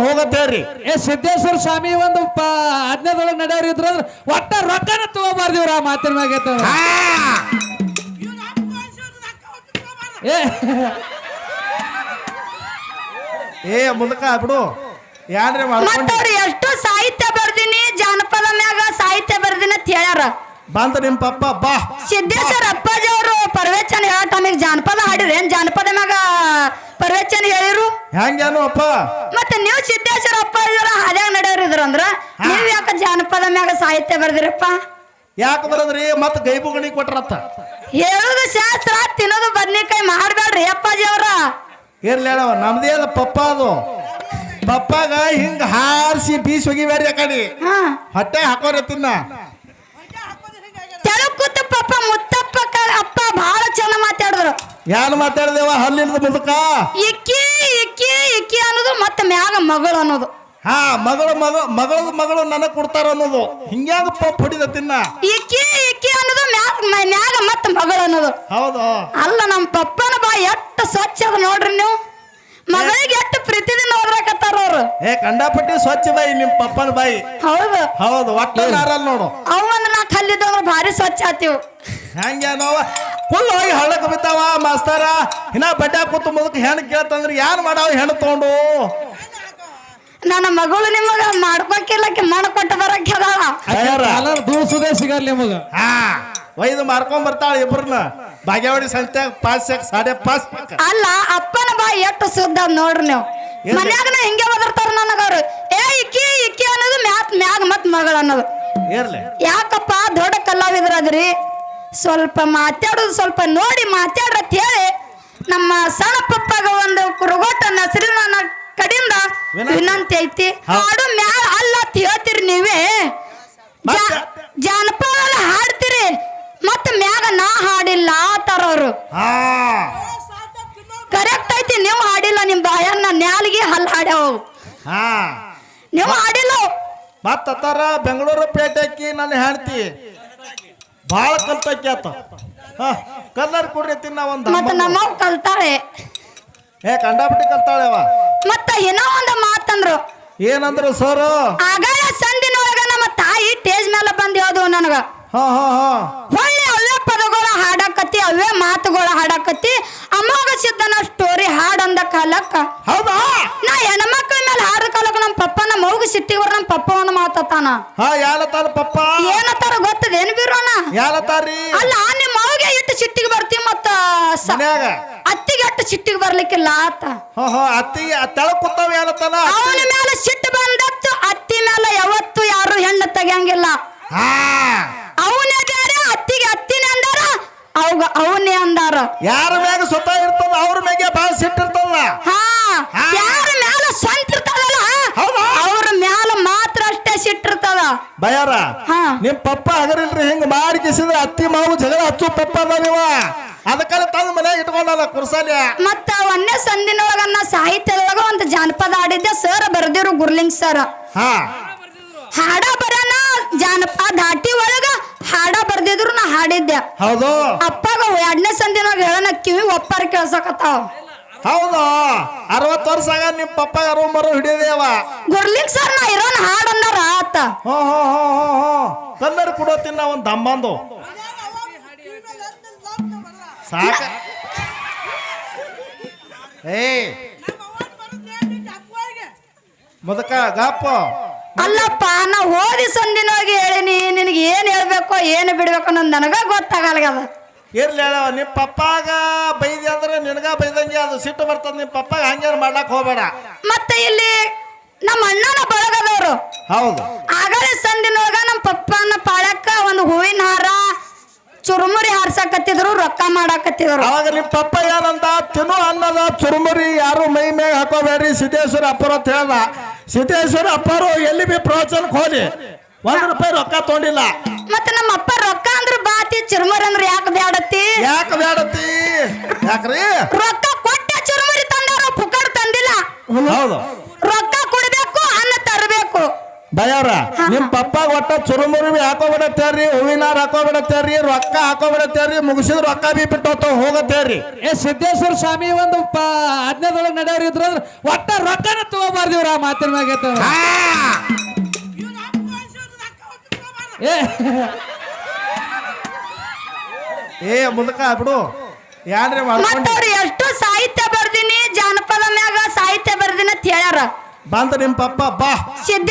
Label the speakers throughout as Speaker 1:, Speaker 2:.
Speaker 1: ಹೋಗತ್ತೇರಿ
Speaker 2: ಏ ಸಿದ್ದೇಶ್ವರ ಸ್ವಾಮಿ ಒಂದು ಪ ಹದಿನೈದೊಳಗೆ ಇದ್ರ ಒಟ್ಟ ರೊಕ್ಕನ ತಗೋಬಾರ್ದಿವ್ರ ಆ ಮಾತಿನ ಮ್ಯಾಗ ಏ.
Speaker 1: ಏ ಮುದಕ ಬಿಡು. ಯಾರ್ರಿ ಮಾಡ್ಕೊಂಡು
Speaker 3: ಎಷ್ಟು
Speaker 1: ಬಂದ ನಿಮ್ ಪಪ್ಪ ಬಾ.
Speaker 3: ಸಿದ್ದೇಶ್ವರ ಅಪ್ಪಾಜಿ ಅವರು ಪರ್ವೇಚನ್ ಹೇಳೋ ಟೈಮಿಗೆ ಜಾನಪದ ಹಾಡಿರಿ. ಏನ್ ಜಾನಪದ ಮ್ಯಾಗ ಪರ್ವೇಚನ್ ಹೇಳಿರು?
Speaker 1: ಹೆಂಗೇನು ಅಪ್ಪ
Speaker 3: ಮತ್ತೆ ನೀವು ಸಿದ್ದೇಶ್ವರ ಅಪ್ಪಾಜಿ ಅವರ ಹಾದ್ಯಾಗ ನಡೆಯೋರಿದ್ರು ಅಂದ್ರ? ನೀವ್ ಯಾಕ ಜಾನಪದ ಮ್ಯಾಗ ಸಾಹಿತ್ಯ ಬರ್ದಿರಪ್ಪ?
Speaker 1: ಯಾಕೆ ಬರದ್ರಿ? ಮತ್ ಗೈಬುಗಣಿ ಕೊಟ್ರತ್ತ.
Speaker 3: ಹೇಳುದು ಶಾಸ್ತ್ರ ತಿನ್ನೋದು ಬದ್ನಿಕಾಯಿ ಮಾಡಬೇಡ್ರಿ ಅಪ್ಪಾಜಿ ಅವರ
Speaker 1: ಇರ್ಲಿ ಹೇಳವ ನಮ್ದೇ ಅದ ಪಪ್ಪ ಅದು. ಪಪ್ಪಾಗ ಹಿಂಗ ಹಾರಿಸಿ ಬೀಸ್ ಹೋಗಿ ಬೇರೆ ಕಡೆ.
Speaker 3: ಹಾ.
Speaker 1: ಹೊಟ್ಟೆ ಹಾಕೋರಿ ತಿನ್ನ.
Speaker 3: ತೆಳಗ್ ಕೂತ ಪಾಪ ಮುತ್ತಪ್ಪ ಕ- ಅಪ್ಪ ಬಹಳ ಚಂದ ಮಾತಾಡಿದ್ರು.
Speaker 1: ಯಾರು ಮಾತಾಡ್ದೇವ? ಹಲ್ಲಿಲ್ದ ಮುದುಕ
Speaker 3: ಇಕ್ಕಿ ಇಕ್ಕಿ ಇಕ್ಕಿ ಅನ್ನೋದು ಮತ್ತೆ ಮ್ಯಾಗ ಮಗಳು ಅನ್ನೋದು.
Speaker 1: ಹಾ ಮಗಳು ಮಗಳು ಮಗಳ ಮಗಳು ನನಗ್ ಕೊಡ್ತಾರ ಅನ್ನೋದು. ಹಿಂಗ್ಯಾಗ ಪಪ್ಪ ಹೊಡಿದ ತಿನ್ನ?
Speaker 3: ಇಕ್ಕಿ ಇಕ್ಕಿ ಅನ್ನೋದು ಮ್ಯಾಗ ಮ್ಯಾಗ ಮತ್ತೆ ಮಗಳು ಅನ್ನೋದು.
Speaker 1: ಹೌದು.
Speaker 3: ಅಲ್ಲ ನಮ್ಮ ಪಪ್ಪನ ಬಾ ಎಷ್ಟು ಸ್ವಚ್ಛ ಅದ ನೋಡ್ರಿ ನೀವು. ಮಗಳಿಗೆ ಎಷ್ಟು ಪ್ರೀತಿದಿಂದ ಓದ್ರಾಕತ್ತಾರ ಅವ್ರು.
Speaker 1: ಏ ಕಂಡಾಪಟ್ಟಿ ಸ್ವಚ್ಛ ಬಾಯಿ ನಿಮ್ ಪಪ್ಪನ ಬಾಯಿ.
Speaker 3: ಹೌದು.
Speaker 1: ಹೌದು ಒಟ್ಟ ನಾರಲ್ ನೋಡು.
Speaker 3: ಅವಂದ್ ನಾ ಕಲ್ಲಿದ್ದವ್ರು ಭಾರಿ ಸ್ವಚ್ಛ ಆತೀವ್
Speaker 1: ಹೆಂಗೇನವ ಫುಲ್ ಹೋಗಿ ಹಳ್ಳಕ್ಕೆ ಬಿದ್ದಾವ ಮಾಸ್ತಾರ. ಇನ್ನ ಬಡ್ಡೆ ಕೂತು ಮುದಕ್ ಹೆಣ್ಣು ಕೇಳ್ತಂದ್ರೆ ಏನ್ ಮಾಡಾವ ಹೆಣ್ಣು ತಗೊಂಡು?
Speaker 3: ನನ್ನ ಮಗಳು ನಿಮಗ ಮಾಡ್ಕೊಕಿಲ್ಲಕ್ಕೆ ಮಣ್ಣು ಕೊಟ್ಟು ಬರಕ್ಕೆ
Speaker 2: ದೂಸುದೇ ಸಿಗಲ್ಲ ನಿಮಗ.
Speaker 1: ಹಾ ಒಯ್ದು ಮಾರ್ಕೊಂಡ್ ಬರ್ತಾಳ ಇಬ್ರನ್ನ. ಬಾಗೇವಾಡಿ ಸಂತೆ ಪಾಸ್ ಸಾಡೆ ಪಾಸ್
Speaker 3: ಅಲ್ಲ ಅಪ್ಪನ ಬಾಯಿ ಎಷ್ಟು ಸುದ್ದ ನೋಡ್ರಿ ನೀವು? ಮನ್ಯಾಗನ ಹಿಂಗೆ ಒದರ್ತಾರ ನನಗವ್ರು. ಏ ಇಕ್ಕಿ ಇಕ್ಕಿ ಅನ್ನೋದು ಮ್ಯಾತ್ ಮ್ಯಾಗ ಮತ್ ಮಗಳು ಅನ್ನೋದು. ಯಾಕಪ್ಪ ದೊಡ್ಡ ಕಲಾವಿದ್ರದ್ರಿ? ಸ್ವಲ್ಪ ಮಾತಾಡೋದು ಸ್ವಲ್ಪ ನೋಡಿ ಮಾತಾಡ್ರತ್ ಅಂತ ಹೇಳಿ. ನಮ್ಮ ಸಣ್ಣ ಪಪ್ಪಾಗ ಒಂದು ಕುರುಗೋಟ ನಸರಿನ ಕಡಿಂದ ಕಡೆಯಿಂದ
Speaker 1: ವಿನಂತಿ.
Speaker 3: ಐತಿ. ಹಾಡು ಮ್ಯಾಲ ಅಲ್ಲ ಹೇಳ್ತೀರಿ ನೀವೇ? ಜಾನಪದ ಹಾಡ್ತೀರಿ. ಮತ್ತ ಮ್ಯಾಗ ನಾ ಹಾಡಿಲ್ಲ ಆ ಅವ್ರು.
Speaker 1: ಹಾ.
Speaker 3: ಕರೆಕ್ಟ್ ಐತಿ ನೀವು ಹಾಡಿಲ್ಲ ನಿಮ್ ಬಾಯನ್ನ ನ್ಯಾಲಿಗೆ ಹಲ್ ಹಾಡ್ಯಾವ. ನೀವು ಹಾಡಿಲ್ಲ
Speaker 1: ಮತ್ತ ಅತ್ತಾರ ಬೆಂಗಳೂರು ಪೇಟೆಕ್ಕಿ ನನ್ನ ಹೆಂಡತಿ. ಭಾಳ ಕಲ್ತಕ್ಕಿ ಆತ. ಹಾ ಕಲ್ಲರ್ ಕೊಡ್ರಿ ತಿನ್ನ ಒಂದ್
Speaker 3: ಮತ್ತ
Speaker 1: ಅಮ್ಮಂದು.
Speaker 3: ನಮ್ಮವ್ ಕಲ್ತಾಳೆ.
Speaker 1: ಏ ಕಂಡಾಪಟ್ಟಿ ಅವ.
Speaker 3: ಮತ್ತ ಏನೋ ಒಂದು ಮಾತಂದ್ರು.
Speaker 1: ಏನಂದ್ರು ಸರ್?
Speaker 3: ಆಗಳ ಸಂದಿನೊಳಗ ನಮ್ಮ ತಾಯಿ ಟೇಜ್ ಮೇಲೆ ಬಂದ್ ಹೇಳ್ದು ನನಗ.
Speaker 1: ಹಾ ಹಾ ಹಾ.
Speaker 3: ಹೊಳ್ಳಿ ಅವೇ ಪದಗಳ ಹಾಡಕತ್ತಿ ಅವೇ ಮಾತುಗಳ ಹಾಡಕತ್ತಿ ಅಮೋಘ ಸಿದ್ಧನ ಸ್ಟೋರಿ ಹಾಡಂದ ಕಾಲಕ್ಕ.
Speaker 1: ಹೌದಾ
Speaker 3: ನಾ ಹೆಣ್ಮಕ್ಳ ಮೇಲೆ ಹಾಡ ಕಾಲಕ್ಕ ನಮ್ಮ ಮಗು ಸಿಟ್ಟಿಗೆ ನಮ್ಮ ಪಪ್ಪ ಒಂದು ಮಾತಾನ
Speaker 1: ಹಾ ಯಾಲತ್ತಾರ ಪಪ್ಪ?
Speaker 3: ಏನತ್ತಾರ ಗೊತ್ತದೇನು ಬೀರೋಣ
Speaker 1: ಯಾಲತಾರಿ
Speaker 3: ಅಲ್ಲ ನಿಮ್ಮ ಅವಾಗ ಇಟ್ಟು ಸಿಟ್ಟಿಗೆ ಬರ್ತೀವಿ ಮತ್ತ ಅತ್ತಿಗೆ ಅಟ್ಟು ಸಿಟ್ಟಿಗೆ ಬರ್ಲಿಕ್ಕಿಲ್ಲ ಆತ.
Speaker 1: ಹಾ ಹಾ ಅತ್ತಿಗೆ ತೆಳ ಕೂತಾವ ಯಾಲತ್ತಾನ?
Speaker 3: ಅವನ ಮೇಲೆ ಸಿಟ್ಟು ಬಂದತ್ತು ಅತ್ತಿ ಮೇಲೆ ಯಾವತ್ತು ಯಾರು ಹೆಣ್ಣು ತೆಗಿಯಂಗಿಲ್ಲ.
Speaker 1: ಹಾ.
Speaker 3: ಅವನೇ ಬೇರೆ ಅತ್ತಿಗೆ ಅತ್ತಿನೇ ಅಂದಾರ ಅವಾಗ ಅವನೇ ಅಂದಾರ.
Speaker 1: ಯಾರ ಮ್ಯಾಗ ಸುತ್ತ ಇರ್ತದ ಅವ್ರ ಮ್ಯಾಗೆ ಭಾಳ ಸಿಟ್ಟಿರ್ತದ.
Speaker 3: ಹಾ
Speaker 1: ಹಾ.
Speaker 3: ಯಾರ ಮ್ಯಾಲ ಸ್ವಂತ ಇರ್ತದಲ್ಲ
Speaker 1: ಹೌದಾ?
Speaker 3: ಅವ್ರ ಮ್ಯಾಲ ಮಾತ್ರ ಅಷ್ಟೇ ಸಿಟ್ಟಿರ್ತದ
Speaker 1: ಬಯಾರ?
Speaker 3: ಹಾ.
Speaker 1: ನಿಮ್ ಪಪ್ಪ ಹಗರಿಲ್ರಿ ಹಿಂಗ್ ಮಾಡಿ ಕಿಸಿದ್ರೆ ಅತ್ತಿ ಮಾವು ಜಗಳ ಹಚ್ಚು ಪಪ್ಪ ಅದ ನೀವ. ಅದಕ್ಕೆಲ್ಲ ತಂದು ಮನ್ಯಾಗ ಇಟ್ಕೊಂಡಲ್ಲ ಕುರ್ಸಾಲಿ.
Speaker 3: ಮತ್ತ ಒಂದೇ ಸಂದಿನೊಳಗ ನಾ ಸಾಹಿತ್ಯದೊಳಗ ಒಂದು ಜಾನಪದ ಆಡಿದ್ದೆ ಸರ್ ಬರ್ದಿರು ಗುರ್ಲಿಂಗ್ ಸರ್
Speaker 1: ಹಾ.
Speaker 3: ಹಾಡ ಬರನ ಜಾನಪದ ದಾಟಿ ಒಳಗ ಹಾಡ ಬರ್ದಿದ್ರು ನಾ ಹಾಡಿದ್ದೆ.
Speaker 1: ಹೌದು.
Speaker 3: ಅಪ್ಪಾಗ ಎರಡನೇ ಸಂದಿನೊಳಗ ಹೇಳನ ಕಿವಿ ಒಪ್ಪಾರ ಕೇಳ್ಸಕತ್ತಾವ.
Speaker 1: ಹೌದು ಅರವತ್ತು ವರ್ಷ ಆಗ ನಿಮ್ ಪಪ್ಪ ಯಾರೋ ಬರೋ ಹಿಡಿದೇವ
Speaker 3: ಗುರ್ಲಿಂಗ್ ಸರ್ ನಾ ಇರೋನ್ ಹಾಡ್ ಅಂದಾರ ಆತ.
Speaker 1: ಹೋ ಹೋ ಹೋ ಹೋ ಹೋ. ಕಲ್ಲರ್ ಕೊಡೋ ತಿನ್ನ ಒಂದ್ ದಮ್ಮಂದು ಸಾಕ. ಏ. ಮುದಕ ಗಾಪ.
Speaker 3: ಅಲ್ಲಪ್ಪ ನಾ ಓದಿ ಹೋಗಿ ಹೇಳಿನಿ ನಿನಗೆ ಏನ್ ಹೇಳ್ಬೇಕೋ ಏನು ಬಿಡ್ಬೇಕೋ ಅನ್ನೋದು ನನಗ ಗೊತ್ತಾಗಲ್ಗದ.
Speaker 1: ಇರ್ಲಿ ಹೇಳವ ನಿಮ್ಮ ಪಪ್ಪಾಗ ಬೈದಿ ಅಂದ್ರೆ ನಿನಗ ಬೈದಂಗೆ ಅದು ಸಿಟ್ಟು ಬರ್ತದ ನಿಮ್ ಪಪ್ಪಾಗ ಹಂಗೇನು ಮಾಡ್ಲಾಕ್ ಹೋಗ್ಬೇಡ.
Speaker 3: ಮತ್ತೆ ಇಲ್ಲಿ ನಮ್ಮ ಅಣ್ಣನ ಬಳಗದವರು.
Speaker 1: ಹೌದು.
Speaker 3: ಆಗಲೇ ಸಂದಿನೊಳಗ ನಮ್ಮ ಪಪ್ಪನ ಪಾಳಕ್ಕ ಒಂದು ಹೂವಿನ ಹಾರ ಚುರುಮುರಿ ಹಾರ್ಸಕತ್ತಿದ್ರು ರೊಕ್ಕ ಮಾಡಾಕತ್ತಿದ್ರು.
Speaker 1: ಅವಾಗ ನಿಮ್ ಪಪ್ಪ ಏನಂತ ತಿನ್ನು ಅನ್ನದ ಚುರುಮುರಿ ಯಾರು ಮೈ ಮೇಗ ಹಾಕೋಬೇಡ್ರಿ ಸಿದ್ದೇಶ್ವರ ಅಪ್ಪರು ಅಂತ ಹೇಳ್ದ. ಸಿದ್ದೇಶ್ವರ ಅಪ್ಪರು ಎಲ್ಲಿ ಬಿ ಪ್ರವಚನಕ್ಕೆ ಹೋಗಿ ಒಂದ್ ರೂಪಾಯಿ ರೊಕ್ಕ ತೊಗೊಂಡಿಲ್ಲ.
Speaker 3: ಮತ್ತೆ ನಮ್ಮ ಅಪ್ಪ ರೊಕ್ಕ ಅಂದ್ರ ಬಾತಿ ಚುರುಮುರಿ ಅಂದ್ರ ಯಾಕೆ ಬ್ಯಾಡತಿ
Speaker 1: ಯಾಕೆ ಬ್ಯಾಡತಿ ಯಾಕ್ರಿ?
Speaker 3: ರೊಕ್ಕ ಕೊಟ್ಟ ಚುರುಮುರಿ ತಂದಾರ ಪುಕಾರ್ ತಂದಿಲ್ಲ.
Speaker 1: ಹೌದು.
Speaker 3: ರೊಕ್ಕ ಕೊಡ್ಬೇಕು ಅನ್ನ ತರಬೇಕು.
Speaker 1: ಭಯವ್ರ ನಿಮ್ ಪಪ್ಪ ಒಟ್ಟ ಚುರುಮುರಿ ಹಾಕೋಬಿಡತ್ತೇರಿ ಹೂವಿನಾರ ಹಾಕೋಬಿಡತ್ತೇರಿ ರೊಕ್ಕ ಹಾಕೋಬಿಡತ್ತೇರಿ ಮುಗಿಸಿದ್ರ ರೊಕ್ಕ ಬಿ ಬಿಟ್ಟು ಹೋಗತ್ತೇರಿ
Speaker 2: ಏ ಸಿದ್ದೇಶ್ವರ ಸ್ವಾಮಿ ಒಂದು ಪ ನಡೆಯವ್ರ ಇದ್ರ ಒಟ್ಟ ರೊಕ್ಕನ ತಗೋಬಾರ್ದಿವ್ರ ಆ ಮಾತಿನ ಮ್ಯಾಗ. ಏ
Speaker 1: ಮುದಕ ಬಿಡು. ಯಾನ್ರಿ ಮಾಡ್ಕೊಂಡು?
Speaker 3: ಮತ್ತವ್ರು ಎಷ್ಟು ಸಾಹಿತ್ಯ ಬರ್ದಿನಿ ಜಾನಪದ ಮ್ಯಾಗ ಸಾಹಿತ್ಯ ಬರ್ದಿನಿ ಅಂತ ಹೇಳ್ಯಾರ.
Speaker 1: ಬಂತ ನಿಮ್ ಪಪ್ಪ ಬಾ.
Speaker 3: ಸಿದ್ಧ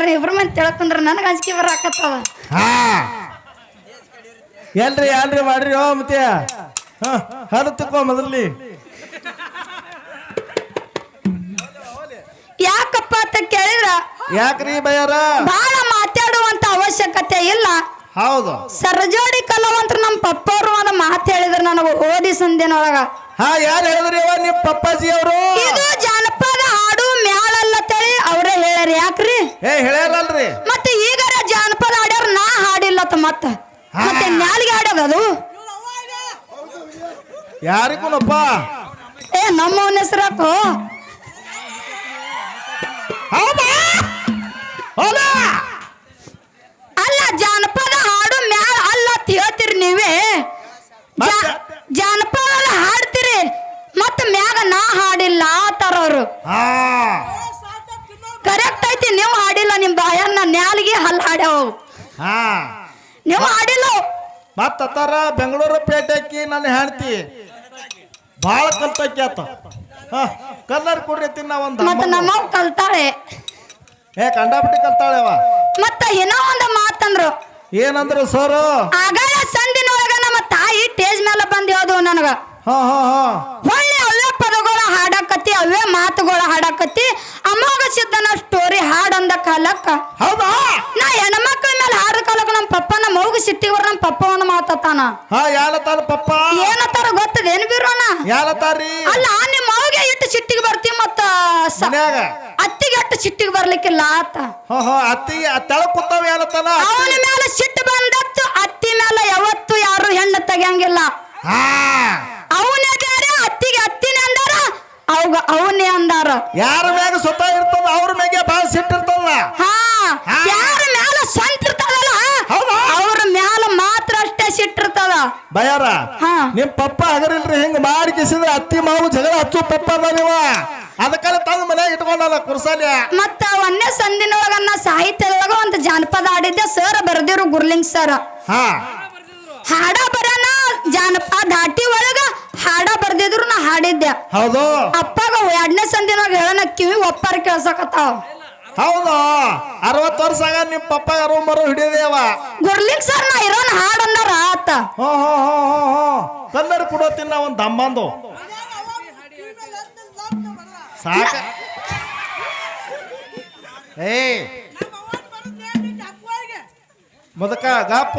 Speaker 3: ಅಂತ ಕೇಳಿದ್ರೆ ಇಬ್ರು ಮಂದಿ ತಿಳ್ಕೊಂಡ್ರೆ ನನಗೆ ಅಂಜಿಕೆ ಬರಾಕತ್ತವ.
Speaker 1: ಹಾ. ಎಲ್ರಿ ಏನ್ರಿ ಮಾಡ್ರಿ ಓ ಮತ್ತೆ. ಹಾ ಹರು ತಕೋ ಮೊದಲಿ
Speaker 3: ಯಾಕಪ್ಪ ಅಂತ ಕೇಳಿದ್ರ?
Speaker 1: ಯಾಕ್ರಿ ಬಯ್ಯಾರ
Speaker 3: ಬಹಳ ಮಾತಾಡುವಂತ ಅವಶ್ಯಕತೆ ಇಲ್ಲ.
Speaker 1: ಹೌದು.
Speaker 3: ಸರ್ಜೋಡಿ ಕಲಾವಂತರು ನಮ್ಮ ಅವರು ಒಂದು ಮಾತು ಹೇಳಿದ್ರು ನನಗೆ ಓದಿ ಸಂದಿನೊಳಗ.
Speaker 1: ಹಾ ಯಾರು ಹೇಳಿದ್ರಿ ಅವ್ವ ನಿಮ್ ಪಪ್ಪಾಜಿ ಅವರು
Speaker 3: ಇದು ಜಾನಪದ ಹೇಳ್ಯಾರ ಯಾಕ್ರಿ?
Speaker 1: ಏ ಹೇಳ್ಯಾರಲ್ರಿ.
Speaker 3: ಮತ್ತೆ ಈಗಾರ ಜಾನಪದ ಹಾಡ್ಯಾರ ನಾ ಹಾಡಿಲ್ಲ ಮತ್ತ. ಮತ್ತೆ ಮ್ಯಾಲಿಗೆ ಹಾಡ್ಯದ ಅದು?
Speaker 1: ಯಾರಿಗೂನಪ್ಪ
Speaker 3: ಏ ನಮ್ಮ ಹೆಸರಾಕು
Speaker 1: ಹೌದಾ ಹೌದಾ
Speaker 3: ಅಲ್ಲ ಜಾನಪದ ಹಾಡು ಮ್ಯಾಲ ಅಲ್ಲ ಅಂತ ಹೇಳ್ತೀರಿ ನೀವೇ ಜಾ-
Speaker 1: ಮತ್ತೆ?
Speaker 3: ಜಾನಪದ ಹಾಡ್ತೀರಿ ಮತ್ತ ಮ್ಯಾಗ ನಾ ಹಾಡಿಲ್ಲ ಆತರ ಅವ್ರು
Speaker 1: ಹಾ
Speaker 3: ಕರೆಕ್ಟ್ ಐತಿ ನೀವು ಹಾಡಿಲ್ಲ ನಿಮ್ ಬಾಯನ್ನ ನ್ಯಾಲಿಗೆ ಹಲ್ ಹಾಡ್ಯಾವ
Speaker 1: ಹಾ
Speaker 3: ನೀವು ಹಾಡಿಲ್ಲ
Speaker 1: ಮತ್ತ ಅತ್ತಾರ ಬೆಂಗಳೂರು ಪೇಟೆಕ್ಕಿ ನನ್ನ ಹೆಂಡತಿ. ಭಾಳ ಕಲ್ತಕ್ಕಿ ಆತ. ಹಾ ಕಲ್ಲರ್ ಕೊಡ್ರಿ ತಿನ್ನ ಒಂದು
Speaker 3: ಮತ್ತ ನಮ್ಮವ್ ಕಲ್ತಾಳೆ.
Speaker 1: ಏ ಕಂಡಾಪಟ್ಟಿ ಕಲ್ತಾಳೆವ?
Speaker 3: ಮತ್ತ ಏನೋ ಒಂದು ಮಾತಂದ್ರು.
Speaker 1: ಏನಂದ್ರು ಸರ್?
Speaker 3: ಆಗಳ ಸಂದಿನೊಳಗ ನಮ್ಮ ತಾಯಿ ಟೇಜ್ ಮೇಲೆ ಬಂದ ಹೇಳ್ದು ನನಗ.
Speaker 1: ಹಾ ಹಾ ಹಾ.
Speaker 3: ಒಳ್ಳೆ ಅವೇ ಪದಗಳ ಹಾಡಾಕತ್ತಿ ಅವೇ ಮಾತುಗಳ ಹಾಡಾಕತ್ತಿ ಅಮೋಘ ಸಿದ್ಧನ ಸ್ಟೋರಿ ಹಾಡಂದ ಕಾಲಕ್ಕ.
Speaker 1: ಹೌದಾ?
Speaker 3: ನಾ ಕಾಲಕ್ಕ ನಮ್ಮ ಪಪ್ಪ ನಮ್ಮ ಮೌಗ ಸಿಟ್ಟಿವ್ರ ನಮ್ಮ ಪಪ್ಪ ಒಂದು ಮಾತಾನ
Speaker 1: ಹಾ ಯಾಲತ್ತಾರ ಪಪ್ಪ?
Speaker 3: ಏನತ್ತಾರ ಗೊತ್ತದೇನು ಬೀರೋಣ
Speaker 1: ಯಾಲತ್ತಾರಿ
Speaker 3: ಅಲ್ಲ ನಿಮ್ಮ ಮೌಗೆ ಇಟ್ಟು ಸಿಟ್ಟಿಗೆ ಬರ್ತೀವಿ ಮತ್ತ ಅತ್ತಿಗೆ ಅಟ್ಟು ಸಿಟ್ಟಿಗೆ ಬರ್ಲಿಕ್ಕಿಲ್ಲ ಆತ.
Speaker 1: ತೆಳ ಯಾಲತ್ತಾನ?
Speaker 3: ಅವನ ಮೇಲೆ ಸಿಟ್ಟು ಬಂದತ್ತು ಅತ್ತಿ ಮೇಲೆ ಯಾವತ್ತು ಯಾರು ಹೆಣ್ಣು ತೆಗಿಯಂಗಿಲ್ಲ. ಅವನೇ ಬೇರೆ ಅತ್ತಿಗೆ ಅತ್ತಿನೇ ಅಂದಾರ ಅವಾಗ ಅವನೇ ಅಂದಾರ.
Speaker 1: ಯಾರ ಮೇಲೆ ಸುತ್ತ ಇರ್ತದ ಅವ್ರ ಮ್ಯಾಗೆ ಭಾಳ ಸಿಟ್ಟಿರ್ತದ
Speaker 3: ಹಾ
Speaker 1: ಹಾ.
Speaker 3: ಯಾರ ಮ್ಯಾಲ ಸ್ವಂತ ಇರ್ತದಲ್ಲ
Speaker 1: ಹೌದಾ?
Speaker 3: ಅವ್ರ ಮ್ಯಾಲ ಮಾತ್ರ ಅಷ್ಟೇ ಸಿಟ್ಟಿರ್ತದ
Speaker 1: ಬಯಾರ. ನಿಮ್ ಪಪ್ಪ ಹಗರಿಲ್ರಿ ಹಿಂಗ್ ಮಾಡಿ ಕಿಸಿದ್ರೆ ಅತ್ತಿ ಮಾವು ಜಗಳ ಹಚ್ಚು ಪಪ್ಪ ಅದ ನೀವ. ಅದಕ್ಕೆಲ್ಲ ತಂದು ಮನ್ಯಾಗ ಇಟ್ಕೊಂಡಲ್ಲ ಕುರ್ಸಾಲ್ಯ
Speaker 3: ಮತ್ತ ಒಂದೇ ಸಂದಿನೊಳಗ ನಾ ಸಾಹಿತ್ಯದೊಳಗ ಒಂದು ಜಾನಪದ ಹಾಡಿದ್ದೆ ಸರ್ ಬರ್ದಿರು ಗುರ್ಲಿಂಗ್ ಸರ್
Speaker 1: ಹಾ.
Speaker 3: ಹಾಡ ಬರನ ಜಾನಪದ ಹಾಟಿ ಒಳಗ ಹಾಡ ಬರ್ದಿದ್ರು ನಾ ಹಾಡಿದ್ದೆ.
Speaker 1: ಹೌದು.
Speaker 3: ಅಪ್ಪಾಗ ಎರಡನೇ ಸಂದಿನೊಳಗ ಹೇಳನ ಕಿವಿ ಒಪ್ಪಾರ ಕೇಳ್ಸಕತ್ತಾವ.
Speaker 1: ಹೌದು. ಅರವತ್ತು ವರ್ಷ ಆಗ ನಿಮ್ ಪಪ್ಪ ರೂಮ್ ಮರು ಹಿಡಿದೇವ
Speaker 3: ಗುರ್ಲಿಂಗ್ ಸರ್ ನಾ ಇರೋನ್ ಹಾಡ್ ಅಂದಾರ ಆತ.
Speaker 1: ಹೋ ಹೋ ಹೋ ಹೋ ಹೋ. ಕಲ್ಲರ್ ಕೊಡೋ ತಿನ್ನ ಒಂದ್ ದಮ್ಮಂದು ಸಾಕ. ಏ ಮುದಕ ಗಾಪ.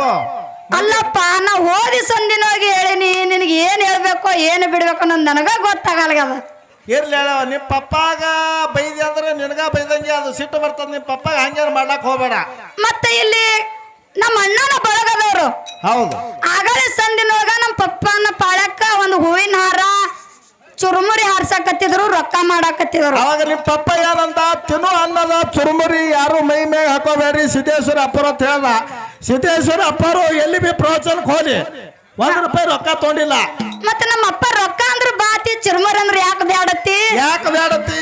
Speaker 3: ಅಲ್ಲಪ್ಪ ನಾ ಓದಿ ಹೋಗಿ ಹೇಳಿನಿ. ನಿನಗೆ ಏನ್ ಹೇಳ್ಬೇಕೋ ಏನು ಬಿಡ್ಬೇಕು ಅನ್ನೋದು ನನಗ ಗೊತ್ತಾಗಲ್ಗದ.
Speaker 1: ಇರ್ಲಿ ಹೇಳವ ನಿಮ್ಮ ಪಪ್ಪಾಗ ಬೈದಿ ಅಂದ್ರೆ ನಿನಗ ಬೈದಂಗೆ ಅದು ಸಿಟ್ಟು ಬರ್ತದ ನಿಮ್ ಪಪ್ಪಾಗ ಹಂಗೇನು ಮಾಡ್ಲಾಕ ಹೋಗ್ಬೇಡ.
Speaker 3: ಮತ್ತೆ ಇಲ್ಲಿ ನಮ್ಮ ಅಣ್ಣನ ಬಳಗದವರು.
Speaker 1: ಹೌದು.
Speaker 3: ಆಗಲೇ ಸಂದಿನೊಳಗ ನಮ್ಮ ಪಪ್ಪನ ಪಾಳಕ್ಕ ಒಂದು ಹೂವಿನ ಹಾರ ಚುರುಮುರಿ ಹಾರ್ಸಕತ್ತಿದ್ರು ರೊಕ್ಕ ಮಾಡಾಕತ್ತಿದ್ರು.
Speaker 1: ಅವಾಗ ನಿಮ್ ಪಪ್ಪ ಏನಂದ ತಿನ್ನು ಅನ್ನದ ಚುರುಮುರಿ ಯಾರು ಮೈ ಮೇಲೆ ಹಾಕೋಬೇಡಿ ಸಿದ್ದೇಶ್ವರ ಅಪ್ಪರ ಅಂತ ಹೇಳ್ದ. ಸಿದ್ದೇಶ್ವರ ಅಪ್ಪರು ಎಲ್ಲಿ ಬಿ ಪ್ರವಚನಕ್ಕೆ ಹೋಗಿ ಒಂದ್ ರೂಪಾಯಿ ರೊಕ್ಕ ತೊಗೊಂಡಿಲ್ಲ.
Speaker 3: ಮತ್ತೆ ನಮ್ಮ ಅಪ್ಪ ರೊಕ್ಕ ಅಂದ್ರ ಬಾತಿ ಚುರ್ಮರ್ ಅಂದ್ರ ಯಾಕೆ ಬ್ಯಾಡತ್ತಿ?
Speaker 1: ಯಾಕೆ ಬ್ಯಾಡತ್ತಿ?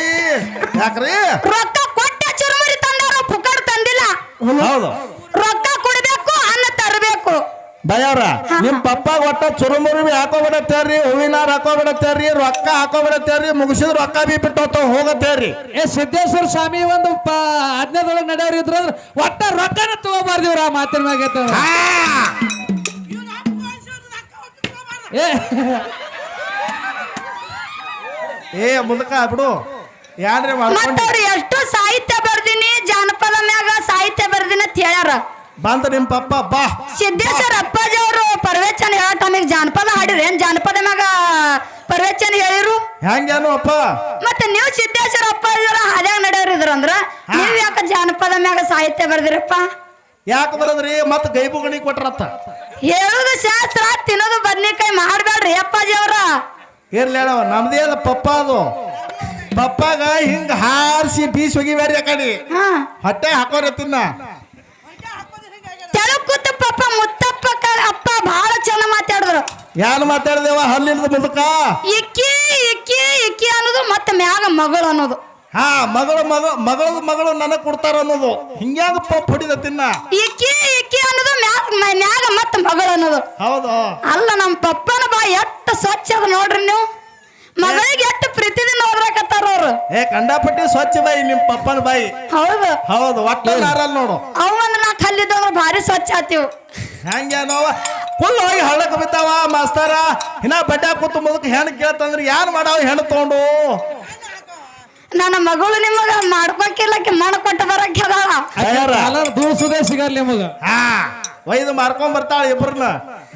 Speaker 1: ಯಾಕ್ರಿ?
Speaker 3: ರೊಕ್ಕ ಕೊಟ್ಟ ಚುರ್ಮರಿ ತಂದವರು ಪುಕಡ್ ತಂದಿಲ್ಲ.
Speaker 1: ಹೌದು.
Speaker 3: ರೊಕ್ಕ ಕೊಡಬೇಕು ಅನ್ನ ತರಬೇಕು.
Speaker 1: ಬಯ್ಯವ್ರ ನಿಮ್ ಪಪ್ಪ ಒಟ್ಟ ಚುರುಮುರು ಬಿ ಹಾಕೋಬಿಡತ್ತೇರಿ ಹೂವಿನಾರ ಹಾಕೋಬಿಡತ್ತೇರಿ ರೊಕ್ಕ ಹಾಕೋಬಿಡತ್ತೇರಿ ಮುಗಿಸಿದ್ ರೊಕ್ಕ ಬಿ ಬಿಟ್ಟು ಹೋಗ್ತಾವ್ ಹೋಗತ್ತೇರಿ.
Speaker 2: ಏ ಸಿದ್ದೇಶ್ವರ ಸ್ವಾಮಿ ಒಂದು ಪ ಹದಿನೈದೊಳಗೆ ಇದ್ರ ಒಟ್ಟ ರೊಕ್ಕನ ತಗೋಬಾರ್ದಿವ್ರ ಆ ಮಾತಿನ ಮ್ಯಾಗ. ಏ
Speaker 1: ಏ ಮುದಕ ಬಿಡು. ಯಾರ ಮಾಡ್ಕೊಂಡಿ
Speaker 3: ಮತ್ತವ್ರು ಎಷ್ಟು ಸಾಹಿತ್ಯ ಬರ್ದಿನಿ ಜಾನಪದ ಮ್ಯಾಗ ಸಾಹಿತ್ಯ ಬರ್ದಿನ ಅಂತ ಹೇಳ್ಯಾರ.
Speaker 1: ಬಂದ ನಿಮ್ ಪಪ್ಪ ಬಾ.
Speaker 3: ಸಿದ್ದೇಶ್ವರ ಅಪ್ಪಾಜಿ ಅವರು ಪರ್ವೇಚನ್ ಹೇಳೋ ಟೈಮಿಗೆ ಜಾನಪದ ಹಾಡಿರಿ. ಏನ್ ಜಾನಪದ ಮ್ಯಾಗ ಪರ್ವೇಚನ್ ಹೇಳಿರು?
Speaker 1: ಹೆಂಗೇನು ಅಪ್ಪ?
Speaker 3: ಮತ್ತೆ ನೀವು ಸಿದ್ದೇಶ್ವರ ಅಪ್ಪಾಜಿ ಅವರ ಹಾದ್ಯಾಗ ನಡೆಯೋರಿದ್ರ ಅಂದ್ರ? ನೀವ್ ಯಾಕ ಜಾನಪದ ಮ್ಯಾಗ ಸಾಹಿತ್ಯ ಬರ್ದಿರಪ್ಪ?
Speaker 1: ಯಾಕೆ ಬರದ್ರಿ? ಮತ್ ಗೈಬುಗಣಿ ಕೊಟ್ರತ್ತ.
Speaker 3: ಹೇಳುದು ಶಾಸ್ತ್ರ ತಿನ್ನೋದು ಬದ್ನಿಕಾಯಿ ಮಾಡ್ಬೇಡ್ರಿ ಅಪ್ಪಾಜಿ ಅವ್ರ.
Speaker 1: ಇರ್ಲಿ ಹೇಳವ ನಮ್ದೇ ಅದ ಪಪ್ಪ ಅದು. ಪಪ್ಪಾಗ ಹಿಂಗ ಹಾರಿಸಿ ಬೀಸ್ ಒಗಿಬ್ಯಾರಿ ಆ ಕಡೆ.
Speaker 3: ಹಾ.
Speaker 1: ಹೊಟ್ಟೆ ಹಾಕೋರ ತಿನ್ನ.
Speaker 3: ತೆಳಕುತ್ತ ಪಪ್ಪ ಮುತ್ತಪ್ಪ ಅಪ್ಪ ಬಹಳ ಚೆನ್ನಾಗಿ ಮಾತಾಡಿದ್ರು.
Speaker 1: ಯಾರು ಮಾತಾಡ್ದೇವ ಹಲ್ಲಿಲ್ದ ಮುದುಕ?
Speaker 3: ಇಕ್ಕಿ ಇಕ್ಕಿ ಇಕ್ಕಿ ಅನ್ನೋದು ಮತ್ತೆ ಮ್ಯಾಗ ಮಗಳು ಅನ್ನೋದು.
Speaker 1: ಹಾ ಮಗಳು ಮಗ ಮಗಳ ಮಗಳು ನನಗೆ ಕೊಡ್ತಾರ ಅನ್ನೋದು. ಹಿಂಗ್ಯಾಗ ಪಪ್ಪ ಹೊಡಿದ ತಿನ್ನ?
Speaker 3: ಇಕ್ಕಿ ಇಕ್ಕಿ ಅನ್ನೋದು ಮ್ಯಾಗ ಮ್ಯಾಗ ಮತ್ತೆ ಮಗಳು ಅನ್ನೋದು.
Speaker 1: ಹೌದು?
Speaker 3: ಅಲ್ಲ ನಮ್ಮ ಪಪ್ಪನ ಬಾ ಎಷ್ಟು ಸ್ವಚ್ಛ ಅದ ನೋಡ್ರಿ ನೀವು. ಮಗಳಿಗೆ ಅವ್ರು.
Speaker 1: ಏ ಕಂಡಾಪಟ್ಟಿ ಸ್ವಚ್ಛ ಬಾಯಿ ನಿಮ್ ಪಪ್ಪನ ಬಾಯಿ.
Speaker 3: ಹೌದು.
Speaker 1: ಹೌದು ಒಟ್ಟ ನಾರಲ್ ನೋಡು.
Speaker 3: ಅವು ಒಂದ್ ನಾ ಕಲ್ಲಿದ್ದು ಅಂದ್ರೆ ಭಾರಿ ಸ್ವಚ್ಛ ಆತಿವು
Speaker 1: ಹಂಗೇನೋ ಫುಲ್ ಹೋಗಿ ಹಳ್ಳಕ್ ಬಿತ್ತಾವ ಮಾಸ್ತಾರ. ಇನ್ನ ಬಡ್ಡ ಕೂತು ಮುದಕ್ ಹೆಣ್ ಕೇಳ್ತಂದ್ರೆ ಯಾರು ಮಾಡಾವ ಹೆಣ್ ತಗೊಂಡು?
Speaker 3: ನನ್ನ ಮಗಳು ನಿಮಗ ಮಾಡ್ಕೊಂಕಿಲ್ಲಕ್ಕೆ ಮಣ್ಣು ಕೊಟ್ಟು ಬರಕ್ಕೆ ಅದಾಳ.
Speaker 2: ದೂಸುದೇ ಸಿಗಲ್ಲ ನಿಮಗ.
Speaker 1: ಹಾ ಒಯ್ದು ಮಾರ್ಕೊಂಡ್ ಬರ್ತಾಳ ಇಬ್ರನ್ನ.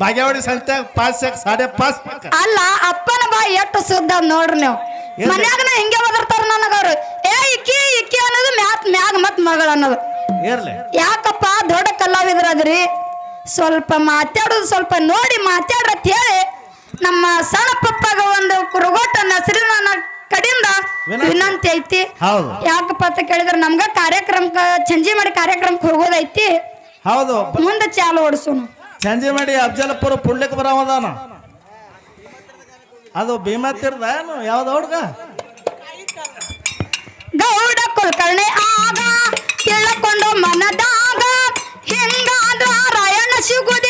Speaker 1: ಬಾಗೇವಾಡಿ ಸಂತ್ಯಾಗ ಪಾಸ್ ಸಾಡೆ ಪಾಸ್
Speaker 3: ಅಲ್ಲ ಅಪ್ಪನ ಬಾ ಎಷ್ಟು ಸುದ್ದ ಅದ್ ನೋಡ್ರಿ ನೀವು. ಮನ್ಯಾಗನ ಹಿಂಗೆ ಒದರ್ತಾರ ನನಗವ್ರು ಏ ಇಕ್ಕಿ ಇಕ್ಕಿ ಅನ್ನೋದು ಮ್ಯಾತ್ ಮ್ಯಾಗ ಮತ್ ಮಗಳ ಅನ್ನೋದು.
Speaker 1: ಇರ್ಲಿ
Speaker 3: ಯಾಕಪ್ಪ ದೊಡ್ಡ ಕಲಾವಿದ್ರದ್ರಿ ಸ್ವಲ್ಪ ಮಾತಾಡೋದು ಸ್ವಲ್ಪ ನೋಡಿ ಮಾತಾಡ್ರಿ ಅಂತ ಹೇಳಿ ನಮ್ಮ ಸಣ್ಣ ಪಪ್ಪಗ ಒಂದು ಕುರುಗೋಟ ನಸರಿನ ಕಡೆಯಿಂದ
Speaker 1: ವಿನಂತಿ.
Speaker 3: ಐತಿ.
Speaker 1: ಹೌದು.
Speaker 3: ಯಾಕಪ್ಪ ಅಂತ ಕೇಳಿದ್ರೆ ನಮ್ಗ ಕಾರ್ಯಕ್ರಮಕ್ಕ ಚಂಜಿ ಮಾಡಿ ಕಾರ್ಯಕ್ರಮಕ್ಕೆ ಹೋಗೋದೈತಿ.
Speaker 1: ಹೌದು.
Speaker 3: ಮುಂದೆ ಚಾಲು ಓಡಿಸೋನು.
Speaker 1: ಚಂಜಿ ಮಾಡಿ ಅಫಜಲಪುರ ಪುಣ್ಯಕ್ಕೆ ಬರವದಾನ ಅದು ಭೀಮಾ ತೀರ್ದ ಏನು? ಯಾವ್ದು ಹುಡ್ಗ?
Speaker 3: ಗೌಡ ಕುಲಕರ್ಣಿ ಆಗ ತಿಳ್ಕೊಂಡು ಮನದಾಗ. ಹಿಂಗಾದ ರಾಯಣ್ಣ ಸಿಗುದಿಲ್ಲ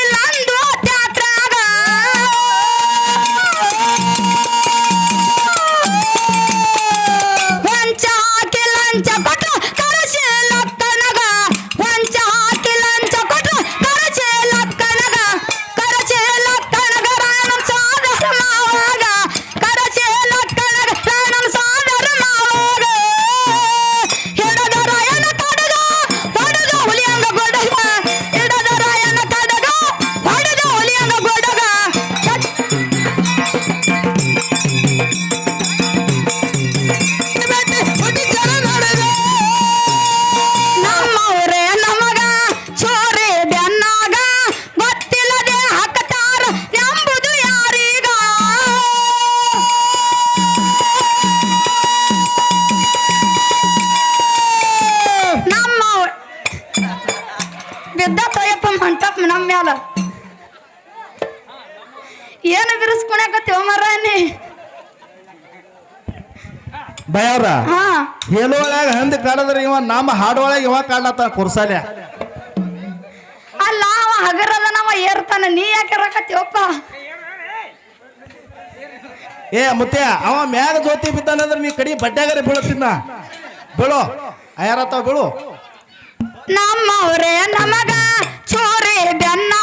Speaker 1: ಬಯವ್ರ?
Speaker 3: ಹಾ.
Speaker 1: ಹೇಳುವೊಳಗ ಹಂದಿ ಕಾಡದ್ರ ಇವ ನಮ್ಮ ಹಾಡುವೊಳಗೆ ಇವ ಕಾಡತ್ತ ಕುರ್ಸಾಲೆ.
Speaker 3: ಅಲ್ಲ ಅವ ಹಗರದ ನಮ್ಮ ಏರ್ತಾನ ನೀ ಯಾಕೆ ರಕತ್ತೀವಪ್ಪ
Speaker 1: ಏ ಮುತ್ಯ ಅವ ಮ್ಯಾಗ ಜೋತಿ ಬಿದ್ದಾನಂದ್ರ ನೀ ಕಡಿ ಬಡ್ಡ್ಯಾಗರೆ ಬೀಳತ್ತಿನ ಬೀಳು. ಅಯ್ಯಾರತ್ತಾವ ಬೀಳು.
Speaker 3: ನಮ್ಮವ್ರೆ ನಮಗ ಚೋರೆ ಬೆನ್ನ